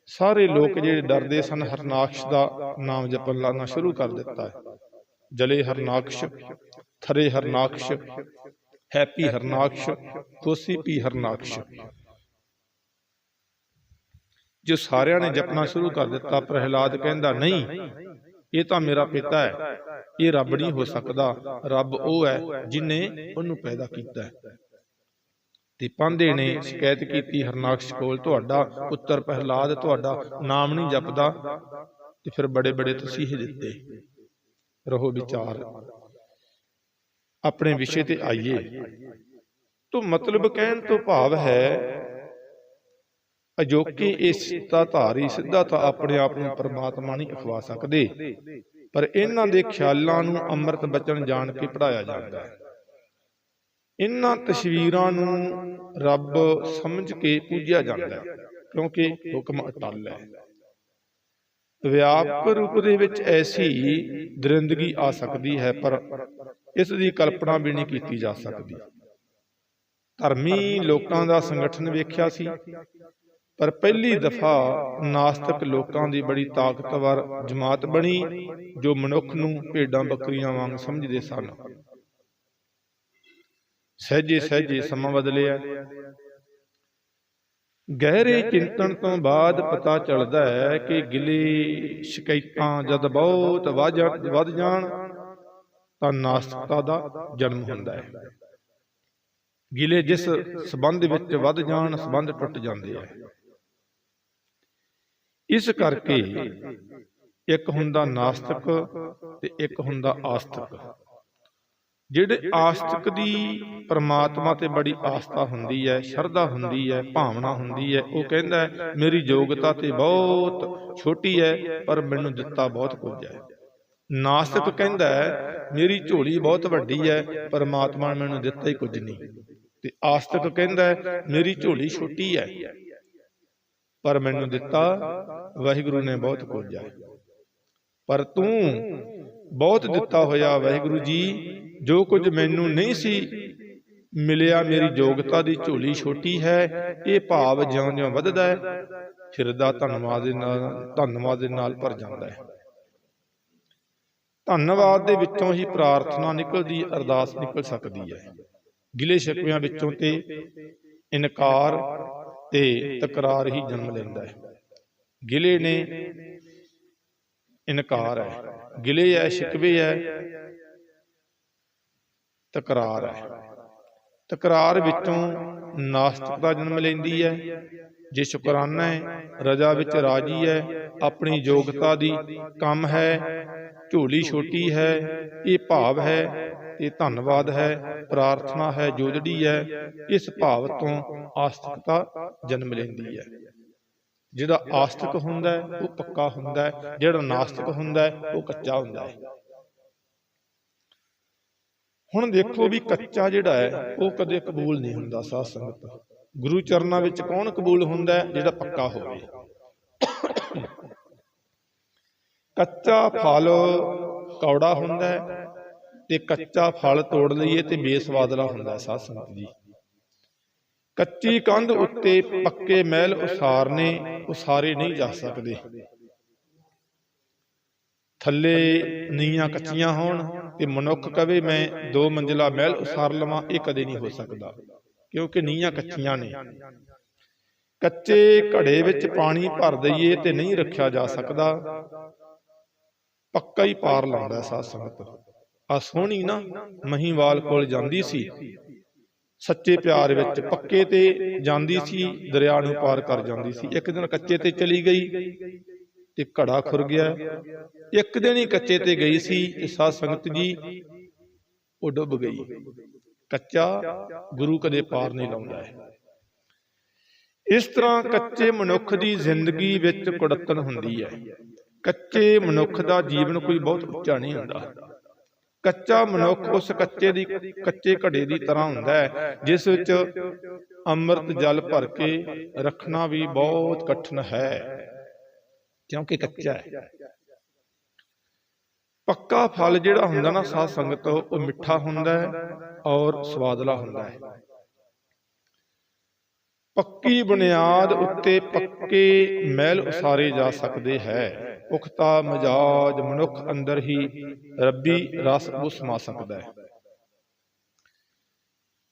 ਸਾਰੇ ਲੋਕ ਜਿਹੜੇ ਡਰਦੇ ਸਨ ਹਰਨਾਕਸ਼ ਦਾ ਨਾਮ ਜਪਣ ਲਾਣਾ ਸ਼ੁਰੂ ਕਰ ਦਿੱਤਾ ਹੈ। ਜਲੇ ਹਰਨਾਕਸ਼ ਥਰੇ ਹਰਨਾਕਸ਼ ਹੈਪੀ ਹਰਨਾਕਸ਼ ਕੋਸੀ ਪੀ ਹਰਨਾਕਸ਼। ਜੋ ਸਾਰਿਆਂ ਨੇ ਜਪਣਾ ਸ਼ੁਰੂ ਕਰ ਦਿੱਤਾ ਪ੍ਰਹਿਲਾਦ ਕਹਿੰਦਾ ਨਹੀਂ ਇਹ ਤਾਂ ਮੇਰਾ ਪਿਤਾ ਹੈ। ਇਹ ਰੱਬ ਨਹੀਂ ਹੋ ਸਕਦਾ। ਰੱਬ ਉਹ ਹੈ ਜਿਨੇ ਉਹਨੂੰ ਪੈਦਾ ਕੀਤਾ ਹੈ। ਤੇ ਪਾਂਦੇ ਨੇ ਸ਼ਿਕਾਇਤ ਕੀਤੀ ਹਰਨਾਕਸ਼ ਕੋਲ ਤੁਹਾਡਾ ਪੁੱਤਰ ਪ੍ਰਹਿਲਾਦ, ਤੁਹਾਡਾ ਨਾਮ ਨਹੀਂ ਜਪਦਾ। ਤੇ ਫਿਰ ਬੜੇ ਬੜੇ ਤਸੀਹੇ ਦਿੱਤੇ। ਰਹੋ ਵਿਚਾਰ। ਆਪਣੇ ਵਿਸ਼ੇ ਤੇ ਆਈਏ। ਤੋਂ ਮਤਲਬ ਕਹਿਣ ਤੋਂ ਭਾਵ ਹੈ ਅਜੋਕੇ ਇਸ ਦਾ ਧਾਰੀ ਸਿੱਧਾ ਤਾਂ ਆਪਣੇ ਆਪ ਨੂੰ ਪਰਮਾਤਮਾ ਨਹੀਂ ਅਖਵਾ ਸਕਦੇ। ਪਰ ਇਹਨਾਂ ਦੇ ਖਿਆਲਾਂ ਨੂੰ ਅੰਮ੍ਰਿਤ ਬਚਨ ਜਾਣ ਕੇ ਪੜਾਇਆ ਜਾਂਦਾ ਹੈ। ਇਹਨਾਂ ਤਸਵੀਰਾਂ ਨੂੰ ਰੱਬ ਸਮਝ ਕੇ ਪੂਜਿਆ ਜਾਂਦਾ ਹੈ ਕਿਉਂਕਿ ਹੁਕਮ ਅਟਲ ਹੈ। ਵਿਆਪਕ ਰੂਪ ਦੇ ਵਿੱਚ ਐਸੀ ਦਰਿੰਦਗੀ ਆ ਸਕਦੀ ਹੈ ਪਰ ਇਸ ਦੀ ਕਲਪਨਾ ਵੀ ਨਹੀਂ ਕੀਤੀ ਜਾ ਸਕਦੀ। ਧਰਮੀ ਲੋਕਾਂ ਦਾ ਸੰਗਠਨ ਵੇਖਿਆ ਸੀ। ਪਰ ਪਹਿਲੀ ਦਫਾ ਨਾਸਤਿਕ ਲੋਕਾਂ ਦੀ ਬੜੀ ਤਾਕਤਵਰ ਜਮਾਤ ਬਣੀ ਜੋ ਮਨੁੱਖ ਨੂੰ ਭੇਡਾਂ ਬੱਕਰੀਆਂ ਵਾਂਗ ਸਮਝਦੇ ਸਨ। ਸਹਿਜੇ ਸਹਿਜੇ ਸਮਾਂ ਬਦਲਿਆ। ਗਹਿਰੇ ਚਿੰਤਨ ਤੋਂ ਬਾਅਦ ਪਤਾ ਚੱਲਦਾ ਹੈ ਕਿ ਗਿਲੇ ਸ਼ਿਕਾਇਤਾਂ ਜਦ ਬਹੁਤ ਵੱਧ ਜਾਣ ਤਾਂ ਨਾਸਤਿਕਤਾ ਦਾ ਜਨਮ ਹੁੰਦਾ ਹੈ। ਗਿਲੇ ਜਿਸ ਸਬੰਧ ਵਿੱਚ ਵੱਧ ਜਾਣ ਸਬੰਧ ਟੁੱਟ ਜਾਂਦੇ ਆ। ਇਸ ਕਰਕੇ ਇੱਕ ਹੁੰਦਾ ਨਾਸਤਿਕ ਤੇ ਇੱਕ ਹੁੰਦਾ ਆਸਤਿਕ। ਜਿਹੜੇ ਆਸਤਿਕ ਦੀ ਪ੍ਰਮਾਤਮਾ ਤੇ ਬੜੀ ਆਸਥਾ ਹੁੰਦੀ ਹੈ, ਸ਼ਰਧਾ ਹੁੰਦੀ ਹੈ, ਭਾਵਨਾ ਹੁੰਦੀ ਹੈ, ਉਹ ਕਹਿੰਦਾ ਹੈ, ਮੇਰੀ ਯੋਗਤਾ ਤੇ ਬਹੁਤ ਛੋਟੀ ਹੈ, ਪਰ ਮੈਨੂੰ ਦਿੱਤਾ ਬਹੁਤ ਕੁਝ ਹੈ। ਨਾਸਤਿਕ ਕਹਿੰਦਾ ਹੈ, ਮੇਰੀ ਝੋਲੀ ਬਹੁਤ ਵੱਡੀ ਹੈ, ਪਰਮਾਤਮਾ ਨੇ ਮੈਨੂੰ ਦਿੱਤਾ ਹੀ ਕੁਝ ਨਹੀਂ। ਤੇ ਆਸਤਿਕ ਕਹਿੰਦਾ ਹੈ, ਮੇਰੀ ਝੋਲੀ ਛੋਟੀ ਹੈ ਪਰ ਮੈਨੂੰ ਦਿੱਤਾ, ਵਾਹਿਗੁਰੂ ਨੇ ਬਹੁਤ ਕੁਝ ਪਰ ਤੂੰ ਬਹੁਤ ਦਿੱਤਾ ਹੋਇਆ ਵਾਹਿਗੁਰੂ ਜੀ, ਜੋ ਕੁਝ ਮੈਨੂੰ ਨਹੀਂ ਸੀ ਮਿਲਿਆ, ਮੇਰੀ ਯੋਗਤਾ ਦੀ ਝੋਲੀ ਛੋਟੀ ਹੈ, ਇਹ ਭਾਵ ਜਿਉਂ-ਜਿਉਂ ਵੱਧਦਾ ਹੈ ਫਿਰਦਾ ਧੰਨਵਾਦ ਦੇ ਨਾਲ, ਧੰਨਵਾਦ ਦੇ ਨਾਲ ਭਰ ਜਾਂਦਾ ਹੈ। ਧੰਨਵਾਦ ਦੇ ਵਿੱਚੋਂ ਹੀ ਪ੍ਰਾਰਥਨਾ ਨਿਕਲਦੀ, ਅਰਦਾਸ ਨਿਕਲ ਸਕਦੀ ਹੈ। ਗਿਲੇ ਸ਼ਿਕਵਿਆਂ ਵਿੱਚੋਂ ਤੇ ਇਨਕਾਰ ਤੇ ਤਕਰਾਰ ਹੀ ਜਨਮ ਲੈਂਦਾ ਹੈ। ਗਿਲੇ ਨੇ ਇਨਕਾਰ ਹੈ। ਗਿਲੇ ਹੈ ਸ਼ਿਕਵੇ ਹੈ ਤਕਰਾਰ ਹੈ। ਤਕਰਾਰ ਵਿੱਚੋਂ ਨਾਸਤਿਕਤਾ ਜਨਮ ਲੈਂਦੀ ਹੈ। ਜੇ ਸ਼ੁਕਰਾਨਾ ਹੈ ਰਜਾ ਵਿੱਚ ਰਾਜੀ ਹੈ ਆਪਣੀ ਯੋਗਤਾ ਦੀ ਕੰਮ ਹੈ। ਝੋਲੀ ਛੋਟੀ ਹੈ, ਇਹ ਭਾਵ ਹੈ, ਇਹ ਧੰਨਵਾਦ ਹੈ, ਪ੍ਰਾਰਥਨਾ ਹੈ ਜੋਦੜੀ ਹੈ, ਇਸ ਭਾਵ ਤੋਂ ਆਸਤਿਕਤਾ ਜਨਮ ਲੈਂਦੀ ਹੈ। ਜਿਹੜਾ ਆਸਤਿਕ ਹੁੰਦਾ ਹੈ, ਉਹ ਪੱਕਾ ਹੁੰਦਾ ਹੈ, ਜਿਹੜਾ ਨਾਸਤਿਕ ਹੁੰਦਾ ਹੈ, ਉਹ ਕੱਚਾ ਹੁੰਦਾ ਹੈ। ਹੁਣ ਦੇਖੋ ਵੀ ਕੱਚਾ ਜਿਹੜਾ ਹੈ, ਉਹ ਕਦੇ ਕਬੂਲ ਨਹੀਂ ਹੁੰਦਾ ਸਾਧ ਸੰਗਤ। ਗੁਰੂ ਚਰਨਾਂ ਵਿੱਚ ਕੌਣ ਕਬੂਲ ਹੁੰਦਾ ਹੈ? ਜਿਹੜਾ ਪੱਕਾ ਹੋਵੇ। ਕੱਚਾ ਫਲ ਕੌੜਾ ਹੁੰਦਾ ਹੈ ਤੇ ਕੱਚਾ ਫਲ ਤੋੜ ਲਈਏ ਤੇ ਬੇਸਵਾਦਲਾ ਹੁੰਦਾ ਸਾਧ ਸੰਗਤ ਜੀ। ਕੱਚੀ ਕੰਧ ਉੱਤੇ ਪੱਕੇ ਮਹਿਲ ਉਸਾਰਨੇ, ਉਸਾਰੇ ਨਹੀਂ ਜਾ ਸਕਦੇ। ਥੱਲੇ ਨੀਆਂ ਕੱਚੀਆਂ ਹੋਣ ਤੇ ਮਨੁੱਖ ਕਵੇ, ਮੈਂ ਦੋ ਮੰਜ਼ਿਲਾ ਮਹਿਲ ਉਸਾਰ ਲਵਾਂ, ਇਹ ਕਦੇ ਨਹੀਂ ਹੋ ਸਕਦਾ। ਕਿਉਂਕਿ ਨੀਆਂ ਕੱਚੀਆਂ ਨੇ। ਕੱਚੇ ਘੜੇ ਵਿੱਚ ਪਾਣੀ ਭਰ ਦਈਏ ਤੇ ਨਹੀਂ ਰੱਖਿਆ ਜਾ ਸਕਦਾ। ਪੱਕਾ ਹੀ ਪਾਰ ਲਾਉਂਦਾ ਸਾਧ ਸੰਗਤ। ਆ ਸੋਹਣੀ ਨਾ ਮਹੀਵਾਲ ਕੋਲ ਜਾਂਦੀ ਸੀ। ਸੱਚੇ ਪਿਆਰ ਵਿੱਚ ਪੱਕੇ ਤੇ ਜਾਂਦੀ ਸੀ, ਦਰਿਆ ਨੂੰ ਪਾਰ ਕਰ ਜਾਂਦੀ ਸੀ। ਇੱਕ ਦਿਨ ਕੱਚੇ ਤੇ ਚਲੀ ਗਈ ਤੇ ਘੜਾ ਖੁਰ ਗਿਆ। ਇੱਕ ਦਿਨ ਹੀ ਕੱਚੇ ਤੇ ਗਈ ਸੀ ਤੇ ਸਾਧ ਸੰਗਤ ਜੀ, ਉਹ ਡੁੱਬ ਗਈ। ਕੱਚਾ ਗੁਰੂ ਕਦੇ ਪਾਰ ਨਹੀਂ ਲਾਉਂਦਾ ਹੈ। ਇਸ ਤਰ੍ਹਾਂ ਕੱਚੇ ਮਨੁੱਖ ਦੀ ਜ਼ਿੰਦਗੀ ਵਿੱਚ ਕੁੜਤਨ ਹੁੰਦੀ ਹੈ। ਕੱਚੇ ਮਨੁੱਖ ਦਾ ਜੀਵਨ ਕੋਈ ਬਹੁਤ ਉੱਚਾ ਨਹੀਂ ਹੁੰਦਾ। ਕੱਚਾ ਮਨੁੱਖ ਉਸ ਕੱਚੇ ਦੀ, ਕੱਚੇ ਘੜੇ ਦੀ ਤਰ੍ਹਾਂ ਹੁੰਦਾ ਹੈ, ਜਿਸ ਵਿੱਚ ਅੰਮ੍ਰਿਤ ਜਲ ਭਰ ਕੇ ਰੱਖਣਾ ਵੀ ਬਹੁਤ ਕਠਿਨ ਹੈ, ਕਿਉਂਕਿ ਕੱਚਾ ਹੈ। ਪੱਕਾ ਫਲ ਜਿਹੜਾ ਹੁੰਦਾ ਨਾ ਸਾਧ ਸੰਗਤ, ਉਹ ਮਿੱਠਾ ਹੁੰਦਾ ਹੈ ਔਰ ਸਵਾਦਲਾ ਹੁੰਦਾ ਹੈ। ਪੱਕੀ ਬੁਨਿਆਦ ਉੱਤੇ ਪੱਕੇ ਮਹਿਲ ਉਸਾਰੇ ਜਾ ਸਕਦੇ ਹੈ। ਪੁਖਤਾ ਮਜਾਜ ਮਨੁੱਖ ਅੰਦਰ ਹੀ ਰੱਬੀ ਰਸ ਨੂੰ ਸਮਾ ਸਕਦਾ ਹੈ।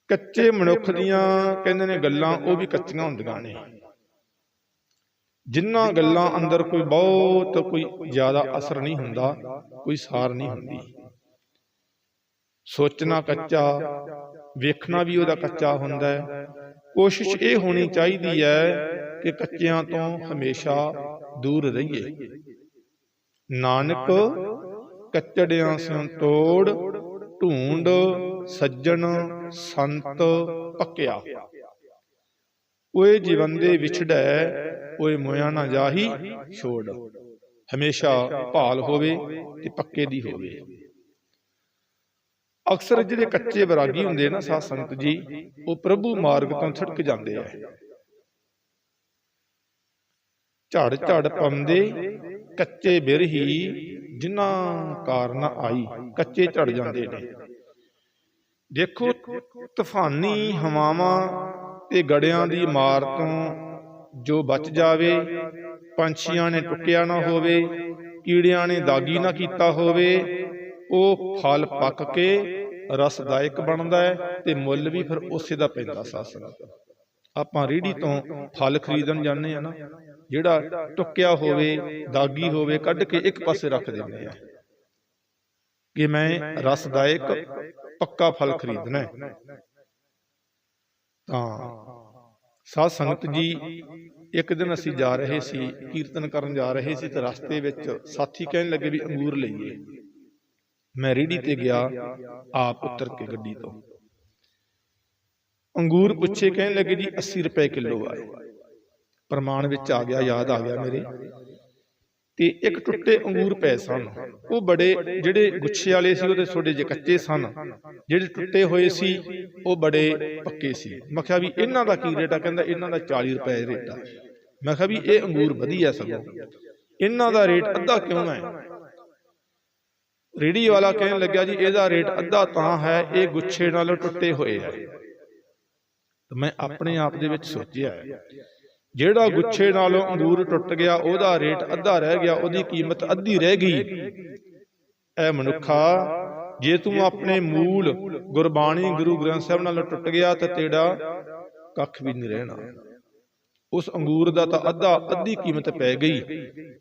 ਕੱਚੇ ਮਨੁੱਖ ਦੀਆਂ ਕਹਿੰਦੇ ਨੇ ਗੱਲਾਂ ਉਹ ਵੀ ਕੱਚੀਆਂ ਹੁੰਦੀਆਂ ਨੇ। ਜਿੰਨਾਂ ਗੱਲਾਂ ਅੰਦਰ ਕੋਈ ਬਹੁਤ ਕੋਈ ਜ਼ਿਆਦਾ ਅਸਰ ਨਹੀਂ ਹੁੰਦਾ, ਕੋਈ ਸਾਰ ਨਹੀਂ ਹੁੰਦੀ। ਸੋਚਣਾ ਕੱਚਾ, ਵੇਖਣਾ ਵੀ ਉਹਦਾ ਕੱਚਾ ਹੁੰਦਾ ਹੈ। ਕੋਸ਼ਿਸ਼ ਇਹ ਹੋਣੀ ਚਾਹੀਦੀ ਹੈ ਕਿ ਕੱਚਿਆਂ ਤੋਂ ਹਮੇਸ਼ਾ ਦੂਰ ਰਹੀਏ। ਨਾਨਕ ਕੱਚੜਿਆਂ ਸਿਉ ਤੋੜ, ਢੂੰਡ ਸੱਜਣ ਸੰਤ ਪੱਕਿਆ। ਓਏ ਜੀਵਨ ਦੇ ਵਿਛੜੈ, ਓਏ ਮੋਇਆ ਨਾ ਜਾਹੀ ਛੋੜ। ਹਮੇਸ਼ਾ ਭਾਲ ਹੋਵੇ ਤੇ ਪੱਕੇ ਦੀ ਹੋਵੇ। ਅਕਸਰ ਜਿਹੜੇ ਕੱਚੇ ਵਿਰਾਗੀ ਹੁੰਦੇ ਨਾ ਸਾਧ ਸੰਗਤ ਜੀ, ਉਹ ਪ੍ਰਭੂ ਮਾਰਗ ਤੋਂ ਛਟਕ ਜਾਂਦੇ ਆ। ਝੜ ਝੜ ਪੰਦੇ ਕੱਚੇ ਬਿਰਹੀ ਜਿਨ੍ਹਾਂ ਕਾਰਨ ਆਈ, ਕੱਚੇ ਝੜ ਜਾਂਦੇ ਨੇ। ਦੇਖੋ, ਤੂਫਾਨੀ ਹਵਾਵਾਂ ਤੇ ਗੜਿਆਂ ਦੀ ਮਾਰ ਤੋਂ ਜੋ ਬਚ ਜਾਵੇ, ਪੰਛੀਆਂ ਨੇ ਟੁੱਕਿਆ ਨਾ ਹੋਵੇ, ਕੀੜਿਆਂ ਨੇ ਦਾਗੀ ਨਾ ਕੀਤਾ ਹੋਵੇ, ਉਹ ਫਲ ਪੱਕ ਕੇ ਰਸਦਾਇਕ ਬਣਦਾ ਹੈ ਤੇ ਮੁੱਲ ਵੀ ਫਿਰ ਉਸੇ ਦਾ ਪੈਂਦਾ ਸਾਸਨ। ਆਪਾਂ ਰੇੜੀ ਤੋਂ ਫਲ ਖਰੀਦਣ ਜਾਂਦੇ ਆ ਨਾ। ਜਿਹੜਾ ਟੁੱਕਿਆ ਹੋਵੇ, ਦਾਗੀ ਹੋਵੇ, ਕੱਢ ਕੇ ਇੱਕ ਪਾਸੇ ਰੱਖ ਦਿੰਦੇ ਆ। ਕਿ ਮੈਂ ਰਸਦਾਇਕ ਪੱਕਾ ਫਲ ਖਰੀਦਣਾ ਹੈ। ਤਾਂ ਸਾਧ ਸੰਗਤ ਜੀ, ਇੱਕ ਦਿਨ ਅਸੀਂ ਜਾ ਰਹੇ ਸੀ, ਕੀਰਤਨ ਕਰਨ ਜਾ ਰਹੇ ਸੀ ਤੇ ਰਸਤੇ ਵਿੱਚ ਸਾਥੀ ਕਹਿਣ ਲੱਗੇ ਵੀ ਅੰਗੂਰ ਲਈਏ। ਮੈਂ ਰੇੜੀ ਤੇ ਗਿਆ, ਆਪ ਉਤਰ ਕੇ ਗੱਡੀ ਤੋਂ। ਅੰਗੂਰ ਪੁੱਛੇ, ਕਹਿਣ ਲੱਗੇ ਜੀ 80 ਰੁਪਏ ਕਿਲੋ ਆਏ। ਪ੍ਰਮਾਣ ਵਿੱਚ ਆ ਗਿਆ, ਯਾਦ ਆ ਗਿਆ ਮੇਰੇ। ਤੇ ਇੱਕ ਟੁੱਟੇ ਅੰਗੂਰ ਪਏ ਸਨ। ਉਹ ਬੜੇ, ਜਿਹੜੇ ਗੁੱਛੇ ਵਾਲੇ ਸੀ, ਉਹਦੇ ਥੋੜੇ ਜਿਹੇ ਕੱਚੇ ਸਨ। ਜਿਹੜੇ ਟੁੱਟੇ ਹੋਏ ਸੀ, ਉਹ ਬੜੇ ਪੱਕੇ ਸੀ। ਮੈਂ ਕਿਹਾ ਵੀ ਇਹਨਾਂ ਦਾ ਕੀ ਰੇਟ ਆ? ਕਹਿੰਦਾ, ਇਹਨਾਂ ਦਾ 40 ਰੁਪਏ ਰੇਟ ਆ। ਮੈਂ ਕਿਹਾ ਵੀ ਇਹ ਅੰਗੂਰ ਵਧੀਆ ਸਗੋਂ। ਇਹਨਾਂ ਦਾ ਰੇਟ ਅੱਧਾ ਕਿਉਂ ਹੈ? ਰੇੜੀ ਵਾਲਾ ਕਹਿਣ ਲੱਗਿਆ ਜੀ, ਇਹਦਾ ਰੇਟ ਅੱਧਾ ਤਾਂ ਹੈ, ਇਹ ਗੁੱਛੇ ਨਾਲੋਂ ਟੁੱਟੇ ਹੋਏ ਆ। ਮੈਂ ਆਪਣੇ ਆਪ ਦੇ ਵਿੱਚ ਸੋਚਿਆ। ਜਿਹੜਾ ਗੁੱਛੇ ਨਾਲੋਂ ਅੰਗੂਰ ਟੁੱਟ ਗਿਆ ਉਹਦਾ ਰੇਟ ਅੱਧਾ ਰਹਿ ਗਿਆ ਉਹਦੀ ਕੀਮਤ ਅੱਧੀ ਰਹਿ ਗਈ। ਐ ਮਨੁੱਖਾ ਜੇ ਤੂੰ ਆਪਣੇ ਮੂਲ ਗੁਰਬਾਣੀ ਗੁਰੂ ਗ੍ਰੰਥ ਸਾਹਿਬ ਨਾਲੋਂ ਟੁੱਟ ਗਿਆ ਤਾਂ ਤੇਰਾ ਕੱਖ ਵੀ ਨਹੀਂ ਰਹਿਣਾ। ਉਸ ਅੰਗੂਰ ਦਾ ਤਾਂ ਅੱਧਾ ਅੱਧੀ ਕੀਮਤ ਪੈ ਗਈ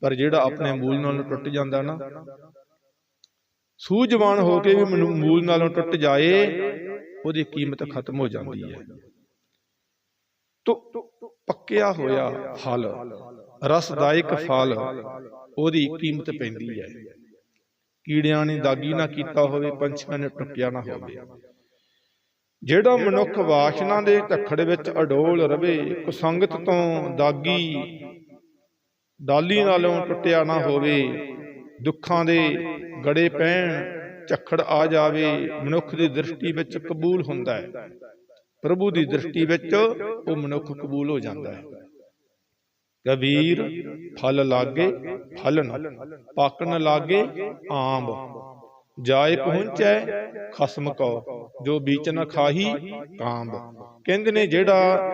ਪਰ ਜਿਹੜਾ ਆਪਣੇ ਮੂਲ ਨਾਲੋਂ ਟੁੱਟ ਜਾਂਦਾ ਨਾ ਸੂਝਵਾਨ ਹੋ ਕੇ ਵੀ ਮਨੂ ਮੂਲ ਨਾਲੋਂ ਟੁੱਟ ਜਾਏ ਉਹਦੀ ਕੀਮਤ ਖਤਮ ਹੋ ਜਾਂਦੀ ਹੈ। ਤੋ ਪੱਕਿਆ ਹੋਇਆ ਫਲ, ਰਸਦਾਇਕ ਫਲ, ਉਹਦੀ ਕੀਮਤ ਪੈਂਦੀ ਹੈ। ਕੀੜਿਆਂ ਨੇ ਦਾਗੀ ਨਾ ਕੀਤਾ ਹੋਵੇ, ਪੰਛੀਆਂ ਨੇ ਟੁੱਕਿਆ ਨਾ ਹੋਵੇ। ਜਿਹੜਾ ਮਨੁੱਖ ਵਾਸ਼ਨਾ ਦੇ ਢੱਖੜ ਵਿੱਚ ਅਡੋਲ ਰਵੇ, ਕੁਸੰਗਤ ਤੋਂ ਦਾਗੀ ਡਾਲੀ ਨਾਲੋਂ ਟੁੱਟਿਆ ਨਾ ਹੋਵੇ, ਦੁੱਖਾਂ ਦੇ ਗੜੇ ਪੈਣ, ਝੱਖੜ ਆ ਜਾਵੇ, ਮਨੁੱਖ ਦੀ ਦ੍ਰਿਸ਼ਟੀ ਵਿੱਚ ਕਬੂਲ ਹੁੰਦਾ ਹੈ। ਪ੍ਰਭੂ ਦੀ ਦ੍ਰਿਸ਼ਟੀ ਵਿੱਚ ਉਹ ਮਨੁੱਖ ਕਬੂਲ ਹੋ ਜਾਂਦਾ ਹੈ। ਕਬੀਰ ਫਲ ਲਾਗੇ ਫਲਨ ਪਾਕਣ ਲਾਗੇ ਆਂਬ। ਜਾਏ ਪਹੁੰਚੈ ਖਸਮ ਕੋ ਜੋ ਬੀਚ ਨ ਖਾਹੀ ਕਾਂਬ। ਕਹਿੰਦੇ ਨੇ ਜਿਹੜਾ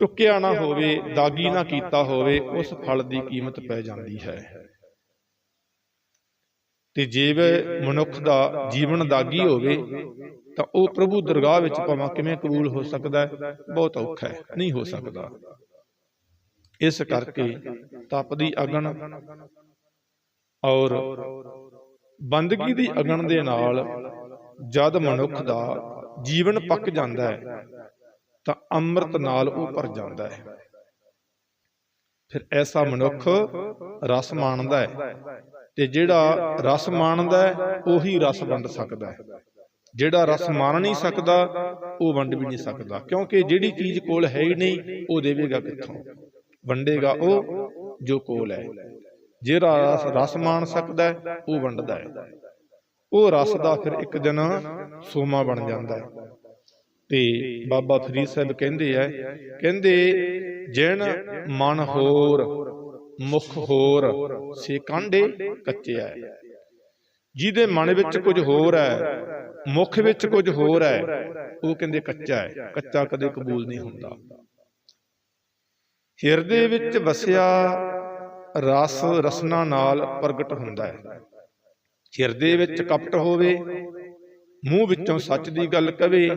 ਟੁੱਕਿਆ ਨਾ ਹੋਵੇ ਦਾਗੀ ਨਾ ਕੀਤਾ ਹੋਵੇ ਉਸ ਫਲ ਦੀ ਕੀਮਤ ਪੈ ਜਾਂਦੀ ਹੈ। ਤੇ ਜੀਵ ਮਨੁੱਖ ਦਾ ਜੀਵਨ ਦਾਗੀ ਹੋਵੇ ਤਾਂ ਉਹ ਪ੍ਰਭੂ ਦਰਗਾਹ ਵਿੱਚ ਭਾਵੇਂ ਕਿਵੇਂ ਕਬੂਲ ਹੋ ਸਕਦਾ ਹੈ, ਬਹੁਤ ਔਖਾ ਹੈ, ਨਹੀਂ ਹੋ ਸਕਦਾ। ਇਸ ਕਰਕੇ ਤਪਦੀ ਅਗਣ ਔਰ ਬੰਦਗੀ ਦੀ ਅਗਣ ਦੇ ਨਾਲ ਜਦ ਮਨੁੱਖ ਦਾ ਜੀਵਨ ਪੱਕ ਜਾਂਦਾ ਹੈ, ਤਾਂ ਅੰਮ੍ਰਿਤ ਨਾਲ ਉਹ ਭਰ ਜਾਂਦਾ ਹੈ। ਫਿਰ ਐਸਾ ਮਨੁੱਖ ਰਸ ਮਾਣਦਾ ਹੈ ਤੇ ਜਿਹੜਾ ਰਸ ਮਾਣਦਾ ਹੈ, ਉਹੀ ਰਸ ਵੰਡ ਸਕਦਾ ਹੈ। ਜਿਹੜਾ ਰਸ ਮਾਣ ਨਹੀਂ ਸਕਦਾ ਉਹ ਵੰਡ ਵੀ ਨਹੀਂ ਸਕਦਾ। ਕਿਉਂਕਿ ਜਿਹੜੀ ਚੀਜ਼ ਕੋਲ ਹੈ ਹੀ ਨਹੀਂ ਉਹ ਦੇਵੇਗਾ ਕਿੱਥੋਂ? ਵੰਡੇਗਾ ਉਹ ਜੋ ਕੋਲ ਹੈ। ਜਿਹੜਾ ਰਸ ਰਸ ਮਾਣ ਸਕਦਾ ਉਹ ਵੰਡਦਾ ਹੈ। ਉਹ ਰਸ ਦਾ ਫਿਰ ਇੱਕ ਦਿਨ ਸੋਮਾ ਬਣ ਜਾਂਦਾ ਹੈ। ਤੇ ਬਾਬਾ ਫਰੀਦ ਸਾਹਿਬ ਕਹਿੰਦੇ ਆ ਕਹਿੰਦੇ ਜਿਣ ਮਨ ਹੋਰ ਮੁਖ ਹੋਰ ਸੇ ਕਾਂਡੇ ਕੱਚਿਆ ਜਿਹਦੇ ਮਨ ਵਿੱਚ ਕੁਝ ਹੋਰ ਹੈ ਮੁਖ ਵਿੱਚ ਕੁਝ ਹੋਰ ਹੈ ਉਹ ਕਹਿੰਦੇ ਕੱਚਾ ਹੈ। ਕੱਚਾ ਕਦੇ ਕਬੂਲ ਨਹੀਂ ਹੁੰਦਾ। ਹਿਰਦੇ ਵਿੱਚ ਵਸਿਆ ਰਸ ਰਸਨਾ ਨਾਲ ਪ੍ਰਗਟ ਹੁੰਦਾ ਹੈ। ਹਿਰਦੇ ਵਿੱਚ ਕਪਟ ਹੋਵੇ ਮੂੰਹ ਵਿੱਚੋਂ ਸੱਚ ਦੀ ਗੱਲ ਕਵੇ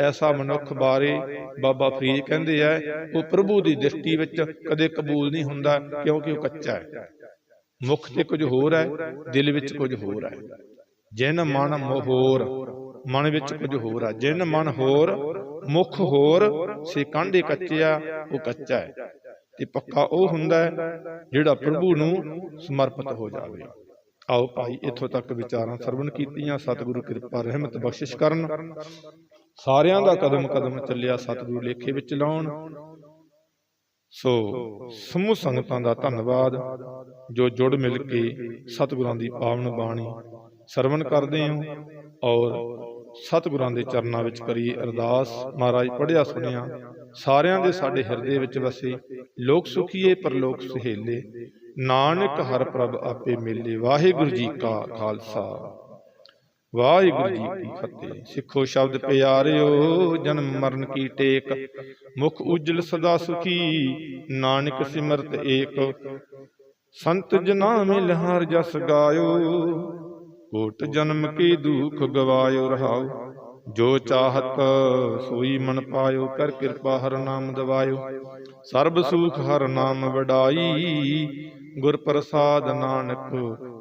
ਐਸਾ ਮਨੁੱਖ ਬਾਰੇ ਬਾਬਾ ਫਰੀਦ ਕਹਿੰਦੇ ਆ ਉਹ ਪ੍ਰਭੂ ਦੀ ਦ੍ਰਿਸ਼ਟੀ ਵਿੱਚ ਕਦੇ ਕਬੂਲ ਨਹੀਂ ਹੁੰਦਾ ਕਿਉਂਕਿ ਉਹ ਕੱਚਾ ਹੈ। ਮੁਖ ਤੇ ਕੁਝ ਹੋਰ ਹੈ, ਦਿਲ ਵਿੱਚ ਕੁਝ ਹੋਰ ਹੈ। ਜਿਨ ਮਨ ਹੋਰ ਮਨ ਵਿੱਚ ਕੁਝ ਹੋਰ ਹੈ। ਜਿਨ ਮਨ ਹੋਰ, ਮੁਖ ਹੋਰ, ਸੇ ਕਾਂਡੇ ਕੱਚਿਆ, ਉਹ ਕੱਚਾ ਹੈ। ਤੇ ਪੱਕਾ ਉਹ ਹੁੰਦਾ ਹੈ ਜਿਹੜਾ ਪ੍ਰਭੂ ਨੂੰ ਸਮਰਪਿਤ ਹੋ ਜਾਵੇ। ਆਓ ਭਾਈ, ਇੱਥੋਂ ਤੱਕ ਵਿਚਾਰਾਂ ਸਰਵਣ ਕੀਤੀਆਂ। ਸਤਿਗੁਰੂ ਕਿਰਪਾ, ਰਹਿਮਤ ਬਖਸ਼ਿਸ਼ ਕਰਨ। ਸਾਰਿਆਂ ਦਾ ਕਦਮ ਕਦਮ ਚੱਲਿਆ। ਸਤਿਗੁਰੂ ਲੇਖੇ ਵਿੱਚ ਲਾਉਣ। ਸੋ ਸਮੂਹ ਸੰਗਤਾਂ ਦਾ ਧੰਨਵਾਦ ਜੋ ਜੁੜ ਮਿਲ ਕੇ ਸਤਿਗੁਰਾਂ ਦੀ ਪਾਵਨ ਬਾਣੀ ਸਰਵਣ ਕਰਦੇ ਹੋ ਔਰ ਸਤਿਗੁਰਾਂ ਦੇ ਚਰਨਾਂ ਵਿੱਚ ਕਰੀਏ ਅਰਦਾਸ। ਮਹਾਰਾਜ ਪੜਿਆ ਸੁਣਿਆ। ਸਾਰਿਆਂ ਦੇ ਸਾਡੇ ਹਿਰਦੇ ਵਿੱਚ ਵਸੇ। ਲੋਕ ਸੁਖੀਏ ਪਰਲੋਕ ਸੁਹੇਲੇ। ਨਾਨਕ ਹਰ ਪ੍ਰਭ ਆਪੇ ਮਿਲੇ। ਵਾਹਿਗੁਰੂ ਜੀ ਕਾ ਖਾਲਸਾ। ਵਾਹਿਗੁਰੂ ਜੀ ਕੀ ਫਤਿਹ। ਸਿੱਖੋ ਸ਼ਬਦ ਪਿਆਰਿਓ ਜਨਮ ਮਰਨ ਕੀ ਟੇਕ। ਮੁਖ ਉਜਲ ਸਦਾ ਸੁਖੀ ਨਾਨਕ ਸਿਮਰਤ ਏਕ। ਸੰਤ ਜਨਾ ਮਿਲ ਹਰ ਜਸ ਗਾਇਓ ਕੋਟ ਜਨਮ ਕੀ ਦੁਖ ਗਵਾਇਓ ਰਹਾਉ ਜੋ ਚਾਹਤ ਸੋਈ ਮਨ ਪਾਇਓ ਕਰ ਕਿਰਪਾ ਹਰ ਨਾਮ ਦਵਾਇਓ। ਸਰਬ ਸੁਖ ਹਰ ਨਾਮ ਵਡਾਈ ਗੁਰ ਪ੍ਰਸਾਦ ਨਾਨਕ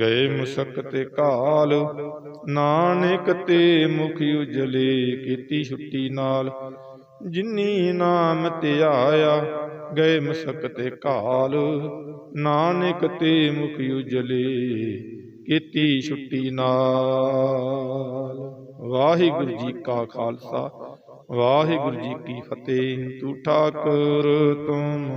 ਗਏ ਮੁਸਕਤ ਕਾਲ। ਨਾਨਕ ਤੇ ਮੁਖ ਉਜਲੇ ਕੀਤੀ ਛੁੱਟੀ ਨਾਲ। ਜਿਨੀ ਨਾਮ ਧਿਆਇਆ ਗਏ ਮੁਸਕਤ ਕਾਲ। ਨਾਨਕ ਤੇ ਮੁਖ ਉਜਲੇ ਕੀਤੀ ਛੁੱਟੀ ਨਾਲ। ਵਾਹਿਗੁਰੂ ਜੀ ਕਾ ਖਾਲਸਾ, ਵਾਹਿਗੁਰੂ ਜੀ ਕੀ ਫਤਿਹ। ਤੂੰ ਠਾਕੁਰ, ਤੁਮ